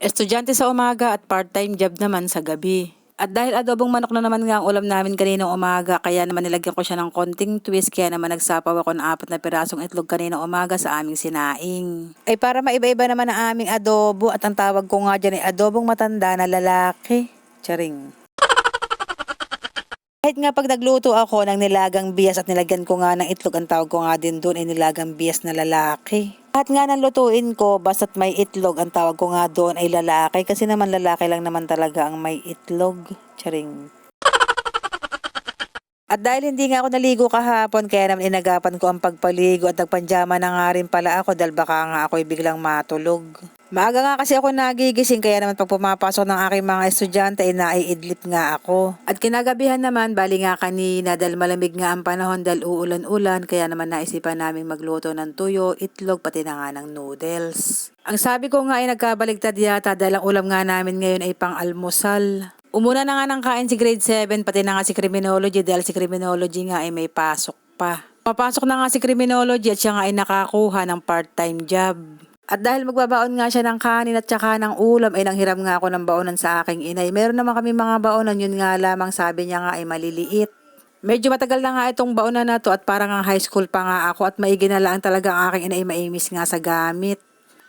Estudyante sa umaga at part-time job naman sa gabi. At dahil adobong manok na naman nga ang ulam namin kaninang umaga, kaya naman nilagyan ko siya ng konting twist, kaya naman nagsapaw ako ng apat na pirasong itlog kaninang umaga sa aming sinaing. Ay para maiba-iba naman ang aming adobo at ang tawag ko nga dyan ay adobong matanda na lalaki. Charing. Kahit nga pag nagluto ako ng nilagang bias at nilagyan ko nga ng itlog, ang tawag ko nga din doon ay nilagang bias na lalaki. At nga nang lutuin ko, basta't may itlog, ang tawag ko nga doon ay lalaki. Kasi naman lalaki lang naman talaga ang may itlog. Charing. At dahil hindi nga ako naligo kahapon, kaya naman inagapan ko ang pagpaligo at nagpanjama na nga rin pala ako dahil baka nga ako'y biglang matulog. Maaga nga kasi ako nagigising kaya naman pag pumapasok ng aking mga estudyante ay naiidlip nga ako. At kinagabihan naman, bali nga kanina dahil malamig nga ang panahon dahil uulan-ulan kaya naman naisipan namin magluto ng tuyo, itlog, pati na nga ng noodles. Ang sabi ko nga ay nagkabaligtad yata dahil ang ulam nga namin ngayon ay pang-almusal. Umuna na nga ng kain si grade 7 pati na nga si criminology dahil si criminology nga ay may pasok pa. Papasok na nga si criminology at siya nga ay nakakuha ng part-time job. At dahil magbabaon nga siya ng kanin at saka ng ulam, ay nanghiram nga ako ng baonan sa aking inay. Meron naman kami mga baonan, yun nga lamang sabi niya nga ay maliliit. Medyo matagal na nga itong baonan na to at parang ang high school pa nga ako at maigi na lang talaga ang aking inay maimis nga sa gamit.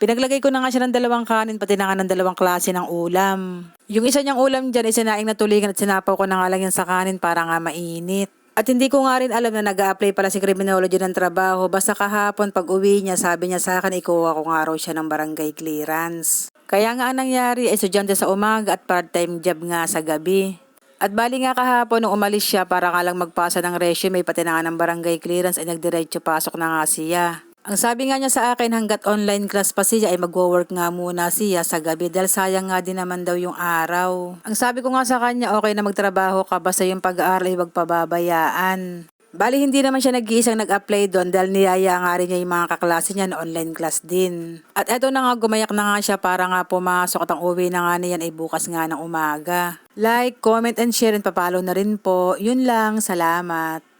Pinaglagay ko na nga siya ng dalawang kanin pati na nga ng dalawang klase ng ulam. Yung isa niyang ulam dyan ay sinaing na tulingan at sinapaw ko na nga lang yan sa kanin para nga mainit. At hindi ko nga rin alam na nag apply pala si criminology ng trabaho. Basta kahapon pag uwi niya, sabi niya sa akin, ikuha ko nga raw siya ng barangay clearance. Kaya nga ang nangyari, estudyante sa umaga at part-time job nga sa gabi. At bali nga kahapon nung umalis siya para nga lang magpasa ng resume pati na nga ng barangay clearance ay nagdiretso pasok na nga siya. Ang sabi nga niya sa akin hanggat online class pa siya ay magwo-work nga muna siya sa gabi dahil sayang nga din naman daw yung araw. Ang sabi ko nga sa kanya okay na magtrabaho ka basta yung pag-aaral ay wag pababayaan. Bali hindi naman siya nag-iisang nag-apply doon dahil niyaya nga rin niya yung mga kaklase niya na online class din. At eto na nga gumayak na nga siya para nga pumasok at ang uwi na nga niyan ay bukas nga ng umaga. Like, comment and share and papalo na rin po. Yun lang, salamat.